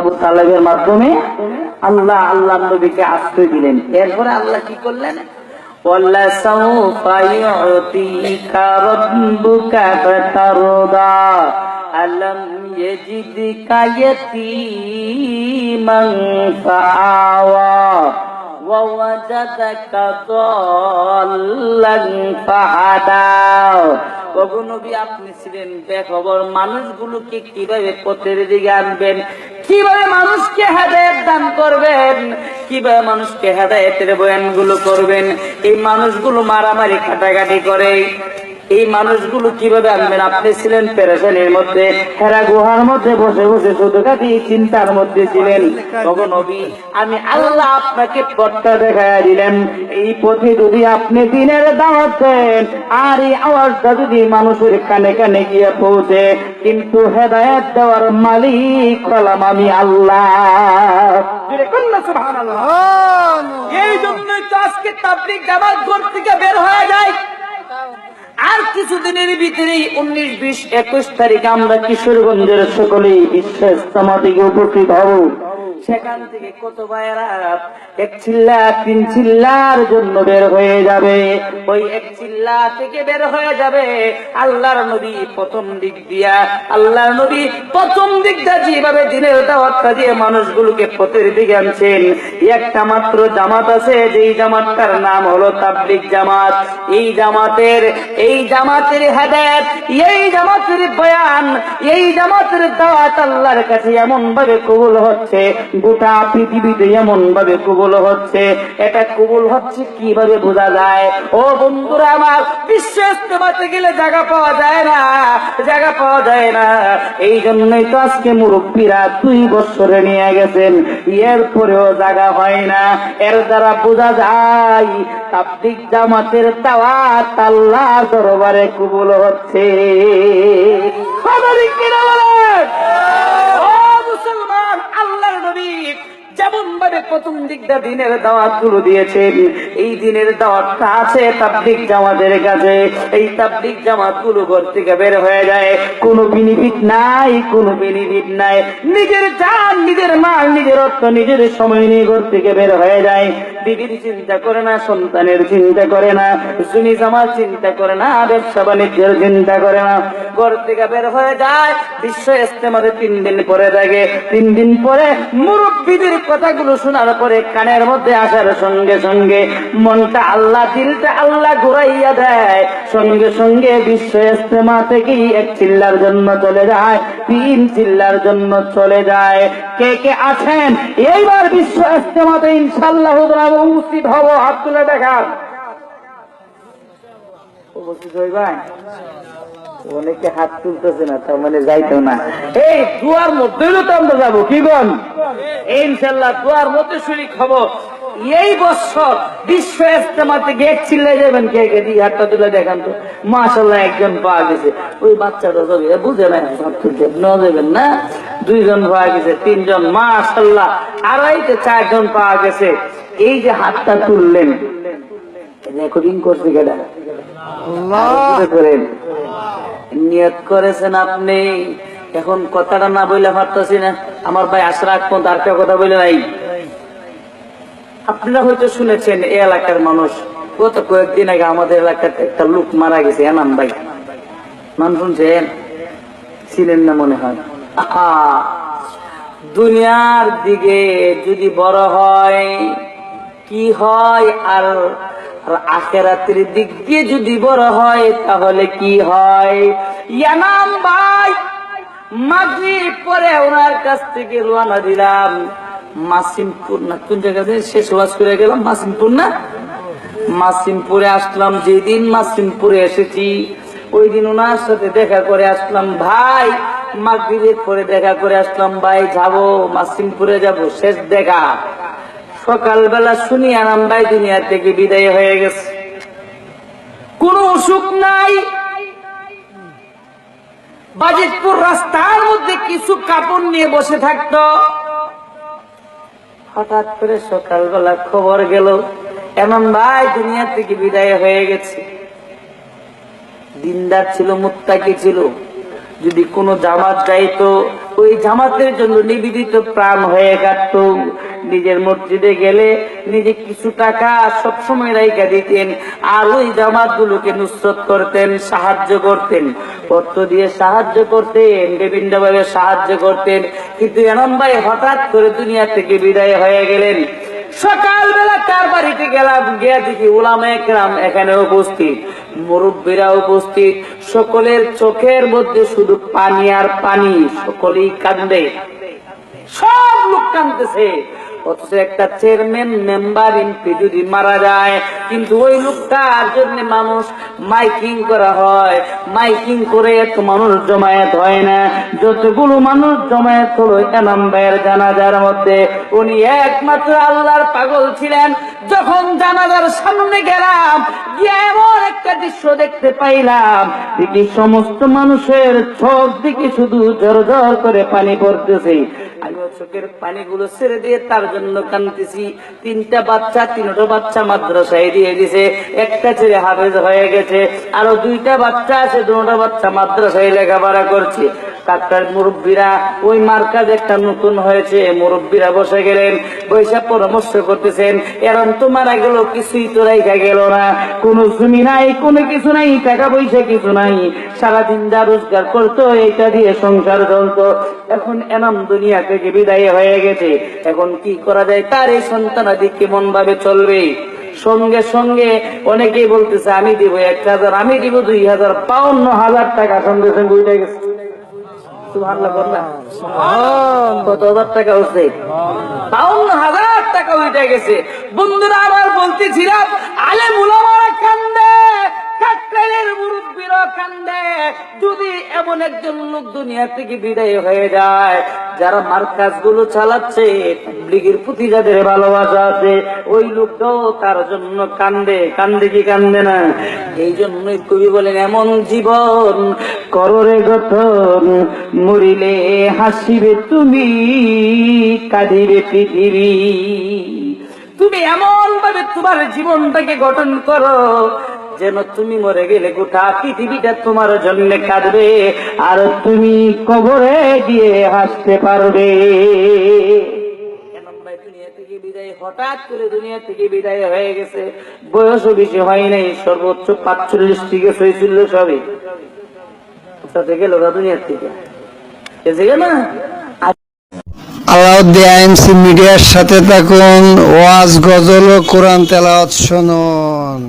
আবু তালেবের মাধ্যমে আল্লাহ আল্লাহ নবীকে আশ্রয় দিলেন এরপরে আল্লাহ কি করলেন وَلَسَوْفَ يُعْطِيكَ رَبُّكَ فَتَرْضَى أَلَمْ يَجِدْكَ يَتِيمًا فَآوَى وَوَجَدَكَ ضَالًّا فَهَدَى ওগো নবী আপনি ছিলেন বেখবর মানুষগুলোকে কিভাবে পথের দিকে আনবেন কীভাবে মানুষকে হেদায়ত দান করবেন? কীভাবে মানুষকে হেদায়তের বয়ানগুলো করবেন? এই মানুষগুলো মারামারি কাটাকাটি করে। এই মানুষগুলো কীভাবে আনবেন? আপনি ছিলেন পেরেশানির মধ্যে হেরা গুহার মধ্যে বসে বসে শুধু খালি চিন্তার মধ্যে ছিলেন। তখন আমি আল্লাহ আপনাকে পথটা দেখাইয়া দিলেন। এই পথে যদি আপনি দিনের দাওয়াত দেন, আর এই আওয়াজটা যদি মানুষের কানে কানে গিয়ে পৌঁছে, কিন্তু হেদায়ত দেওয়ার মালিক হলাম আমি আল্লাহ। এই জন্যই তো আজকে তাবলিগ জামাত ঘর থেকে বের হয়ে যায়। আর কিছুদিনের ভিতরে উনিশ বিশ একুশ তারিখ আমরা কিশোরগঞ্জের সকলেই বিশ্বাস সমাধিকে উপকৃত হব। সেখান থেকে কত ভাইয়েরা এক চিল্লা, তিন চিল্লার জন্য বের হয়ে যাবে। ওই এক চিল্লা থেকে বের হয়ে যাবে। আল্লাহর নবী প্রথম দিক দিয়া, আল্লাহর নবী প্রথম দিকটা যেভাবে দিনের দাওয়াতটা দিয়ে মানুষগুলোকে পথের দিকে আনছেন, একটা মাত্র জামাত আছে, যেই জামাতটার নাম হলো তাবলিক জামাত। এই জামাতের এই জামাতের হেদায়ত, এই জামাতের বয়ান, এই জামাতের দাওয়াত আল্লাহর কাছে এমন ভাবে কবুল হচ্ছে। গোটা পৃথিবীতে এমন ভাবে কবুল হচ্ছে। এটা কবুল হচ্ছে কীভাবে বোঝা যায়? ও বন্ধুরা আমার বিশ্ব ইস্তেমাতে গেলে জায়গা পাওয়া যায় না, জায়গা পাওয়া যায় না। এই জন্যই তো আজকে মুরব্বীরা দুই বছরে নিয়ে গেছেন। এরপরেও জায়গা হয় না। এর দ্বারা বোঝা যায় তাবলিক জামাতের দাওয়াত আল্লাহর দরবারে কবুল হচ্ছে। প্রথম দিকটা দিনের দাওয়াতগুলো দিয়েছেন। এই দিনের দাওয়াতটা আছে তাবলিক জামাতের কাছে। এই তাবলিক জামাতগুলো ঘর থেকে বের হয়ে যায়। কোনো বিনিফিট নাই, কোনো বেনিফিট নাই। নিজের জান, নিজের মাল, নিজের অর্থ, নিজের সময় নিয়ে ঘর থেকে বের হয়ে যায়। বিবির চিন্তা করে না, সন্তানের চিন্তা করে না সুনি জামার চিন্তা করে না, ব্যবসা বাণিজ্যের চিন্তা করে না। ঘর থেকে বের হয়ে যায়, বিশ্ব ইস্তেমারে তিন দিন পরে থাকে তিন দিন পরে মুরব্বীদের কথাগুলো শোনার পরে কানের মধ্যে আসার সঙ্গে সঙ্গে মনটা আল্লাহ, দিলটা আল্লাহ ঘুরাইয়া দেয়। সঙ্গে সঙ্গে বিশ্ব ইস্তেমা থেকেই এক চিল্লার জন্য চলে যায়, তিন চিল্লার জন্য চলে যায়। কে কে আছেন? এইবার বিশ্ব ইস্তেমাতে ইনশাল্লাহ উপস্থিত হব হাত তুলে দেখান। উপস্থিত অনেকে হাত তুলতেছে না তার মানে যাইতো না। এই দুয়ার মধ্যে তো আমরা যাব কি গন ইনশাল্লাহ দুয়ার মধ্যে শরিক হব। এই বছর বিশ্ব ইস্তেমাতে গেট চিল্লে যাবেন কে কে? দিয়ে হাতটা তুলে দেখান তো। মাসাল্লাহ একজন পাওয়া গেছে। ওই বাচ্চাটা বুঝে না হাত তুলতে। ন যাবেন না? দুইজন পাওয়া গেছে তিনজন। মাসাল্লাহ আড়াইতে চারজন পাওয়া গেছে। এই যে হাতটা তুললেন রেকর্ডিং করছে করেন নিয়ত করেছেন আপনি। এখন কথাটা না পারতেছি না আমার ভাই আশরাক আর কথা বলে নাই। আপনারা হয়তো শুনেছেন এই এলাকার মানুষ গত কয়েকদিন আগে আমাদের এলাকার একটা লোক মারা গেছে এনাম ভাই। নাম শুনছেন? ছিলেন না মনে হয়। দুনিয়ার দিকে যদি বড় হয়, কি হয়? আর আখেরাতের দিক দিয়ে যদি বড় হয়, তাহলে কি হয়? ইয়ানাম ভাই, মাগরিব পরে ওনার কাছ থেকে রওনা দিলাম। মাসিমপুর না, কোন জায়গাতে শেষ ওয়াজ করে গেলাম, মাসিমপুর না? মাসিমপুরে আসলাম, যেদিন মাসিমপুরে এসেছি, ওই দিন ওনার সাথে দেখা করে আসলাম, ভাই মাগরিবের পরে দেখা করে আসলাম, ভাই, যাব, মাসিমপুরে যাব, শেষ দেখা। সকালবেলা শুনি আরাম ভাই দুনিয়া থেকে বিদায় হয়ে গেছে। কোন অসুখ নাই। বাজিতপুর রাস্তার মধ্যে কিছু কাপড় নিয়ে বসে থাকতো। হঠাৎ করে সকালবেলা খবর গেল, এমন ভাই, দুনিয়া থেকে বিদায় হয়ে গেছে। দিনদার ছিল, মুত্তাকি ছিল। যদি কোনো জামাত যাইতো, ওই জামাতের জন্য নিবেদিত প্রাণ হয়ে কাটত নিজের মসজিদে গেলে নিজে কিছু টাকা সবসময় রাইকা দিতেন আর ওই জামাত গুলোকে নুসরত করতেন, সাহায্য করতেন। অর্থ দিয়ে সাহায্য করতেন বিভিন্ন ভাবে সাহায্য করতেন। কিন্তু এমন ভাই হঠাৎ করে দুনিয়া থেকে বিদায় হয়ে গেলেন। সকালবেলা কার বাড়িতে গেলাম? গিয়া দেখি ওলামা একরাম এখানে উপস্থিত। মুরব্বীরা উপস্থিত। সকলের চোখের মধ্যে শুধু পানি আর পানি, সকলেই কান্দে সব লোক কান্দতেছে অথচ একটা চেয়ারম্যান, মেম্বার, এমপি যদি মারা যায় কিন্তু ওই লোকটার জন্য মানুষ মাইকিং করা হয়। মাইকিং করে এত মানুষ জমায়েত হয় না। যতগুলো মানুষ জমায়েত হলো এনাম ভাইয়ের জানাজার মধ্যে। উনি একমাত্র আল্লাহর পাগল ছিলেন। যখন জানাজার সামনে গেলাম এমন একটা দৃশ্য দেখতে পাইলাম। দেখি সমস্ত মানুষের চোখ দিকে শুধু ঝর ঝর করে পানি পড়তেছে। পানিগুলো ছেড়ে দিয়ে তার জন্য কানতেছি তিনটা বাচ্চা তিনটা বাচ্চা মাদ্রাসায় দিয়ে দিছে। একটা ছেলে হাফেজ হয়ে গেছে। আরও দুইটা বাচ্চা আছে, দুটা বাচ্চা মাদ্রাসায় লেখাপড়া করছে। ডাক্তার মুরব্বীরা, ওই মার্কাজ একটা নতুন হয়েছে। মুরব্বীরা বসে গেলেন বৈশা পরামর্শ করতেছেন, এরম তো মারা গেল, কিছুই তো রেখা গেল না। কোনো জমি নাই, কোনো কিছু নাই, টাকা পয়সা কিছু নাই। সারাদিন যা রোজগার করতো, এইটা দিয়ে সংসার চলতো। এখন এনাম দুনিয়া থেকে বিদায় হয়ে গেছে। এখন কি করা যায়? তার এই সন্তানাদি কেমন ভাবে চলবে? সঙ্গে সঙ্গে অনেকেই বলতেছে, আমি দিব এক হাজার, আমি দিব দুই হাজার, পাউন্ন হাজার টাকা সঙ্গে সঙ্গে উঠে গেছে। কত বন্ধুরা আবার বলতেছিলাম আলে মুলামারা কান্দে, কাকরাইলের কান্দে। যদি এমন একজন লোক দুনিয়া থেকে বিদায় হয়ে যায়, যারা মার্কাজগুলো চালাচ্ছে তাবলীগের প্রতি যাদের ভালোবাসা আছে, ওই লোকটাও তার জন্য কান্দে। কান্দে কি কান্দে না? এই জন্যই কবি বলেন, এমন জীবন কররে গঠন, মরিলে হাসিবে তুমি, কাঁদিবে পৃথিবী। তুমি এমন ভাবে তোমার জীবনটাকে গঠন করো যেন তুমি মরে গেলে গোটা পৃথিবীটা তোমার জন্য কাঁদবে আর তুমি কবরে গিয়ে হাসতে পারবে। হঠাৎ করে থেকে হয়ে গেছে। বয়সও বেশি হয় নাই, সর্বোচ্চ পাঁচচল্লিশ থেকে সাথে দুনিয়ার থেকে? না? মিডিয়ার সাথে থাকুন, ওয়াজ, গজল ও কোরআন তেলাওয়াত শুনুন।